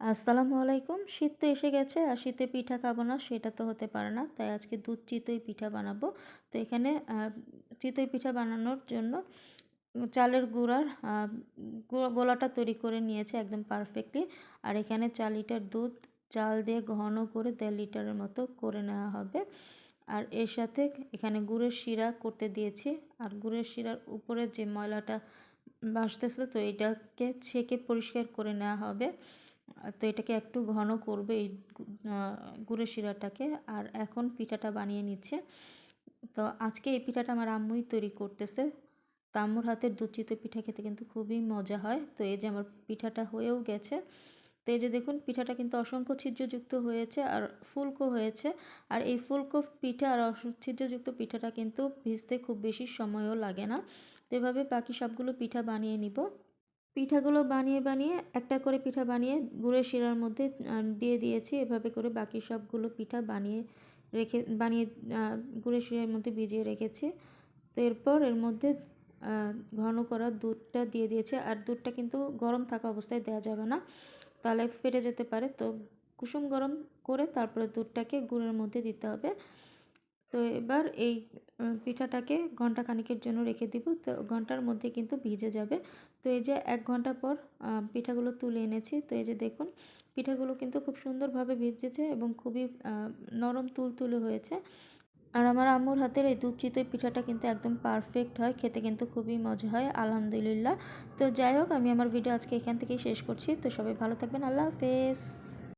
আসসালামু আলাইকুম। শীত তো এসে গেছে আর শীতে পিঠা খাব না, সেটা তো হতে পারে না। তাই আজকে দুধ চিতই পিঠা বানাবো। তো এখানে চিতই পিঠা বানানোর জন্য চালের গুঁড়ার গোলাটা তৈরি করে নিয়েছে একদম পারফেক্টলি। আর এখানে চার লিটার দুধ, চাল দিয়ে ঘন করে দেড় লিটারের মতো করে নেওয়া হবে। আর এর সাথে এখানে গুড়ের শিরা করতে দিয়েছি। আর গুড়ের শিরার উপরে যে ময়লাটা বাসতেছে তো এটাকে ছেঁকে পরিষ্কার করে নেওয়া হবে। তো এটাকে একটু ঘন করবে এই গুঁড়ো শিরাটাকে। আর এখন পিঠাটা বানিয়ে নিচ্ছে। তো আজকে এই পিঠাটা আমার আম্মুই তৈরি করতেছে। তো আম্মুর হাতের দুচিত পিঠা খেতে কিন্তু খুবই মজা হয়। তো এই যে আমার পিঠাটা হয়েও গেছে। তো এই যে দেখুন, পিঠাটা কিন্তু অসংখ্য ছিদ্রযুক্ত হয়েছে আর ফুলকো হয়েছে। আর এই ফুলকো পিঠা আর ছিদ্রযুক্ত পিঠাটা কিন্তু ভিজতে খুব বেশি সময়ও লাগে না। তো এভাবে বাকি সবগুলো পিঠা বানিয়ে নিব। পিঠাগুলো বানিয়ে বানিয়ে, একটা করে পিঠা বানিয়ে গুড়ের শিরার মধ্যে দিয়ে দিয়েছি। এভাবে করে বাকি সবগুলো পিঠা বানিয়ে রেখে, বানিয়ে গুড়ের শিরার মধ্যে ভিজিয়ে রেখেছি। তো এরপর এর মধ্যে ঘন করা দুধটা দিয়ে দিয়েছে। আর দুধটা কিন্তু গরম থাকা অবস্থায় দেওয়া যাবে না, তাহলে ফেটে যেতে পারে। তো কুসুম গরম করে তারপরে দুধটাকে গুড়ের মধ্যে দিতে হবে। তো এবার এই পিঠাটাকে ঘণ্টা খানিকের জন্য রেখে দিব। তো ঘণ্টার মধ্যে কিন্তু ভিজে যাবে। তো এই যে এক ঘণ্টা পর পিঠাগুলো তুলে এনেছি। তো এই যে দেখুন, পিঠাগুলো কিন্তু খুব সুন্দরভাবে ভিজেছে এবং খুবই নরম তুলতুলে হয়েছে। আর আমার আম্মুর হাতের এই দুধ চিতই পিঠাটা কিন্তু একদম পারফেক্ট হয়। খেতে কিন্তু খুবই মজা হয়, আলহামদুলিল্লাহ। তো যাই হোক, আমি আমার ভিডিও আজকে এখান থেকেই শেষ করছি। তো সবাই ভালো থাকবেন। আল্লাহ হাফেজ।